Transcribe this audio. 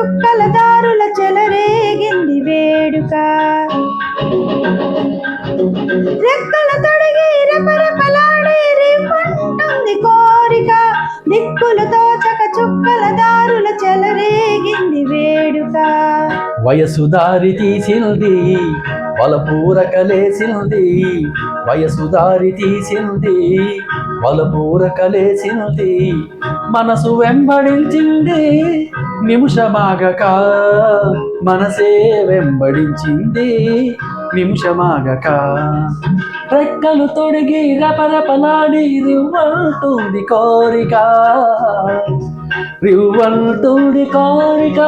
చుక్కల దారుల చెలరేగింది వేడుక. రెక్కల తొడిగి రెపరెపలాడే రేపుంటుంది కోరిక. దిక్కులు తోచక చుక్కల దారుల చెలరేగింది వేడుక. వయసు దారి తీసింది బలపూర కలేసింది వయసు దారి తీసింది బలపూర కలేసింది మనసు వెంబడించింది నిమిషమాగక మనసే వెంబడించింది. నిమిషమాగక రెక్కలు తొడిగి రపరపలాడి రివ్వంటుంది కోరిక. రివ్వంటుంది కోరిక.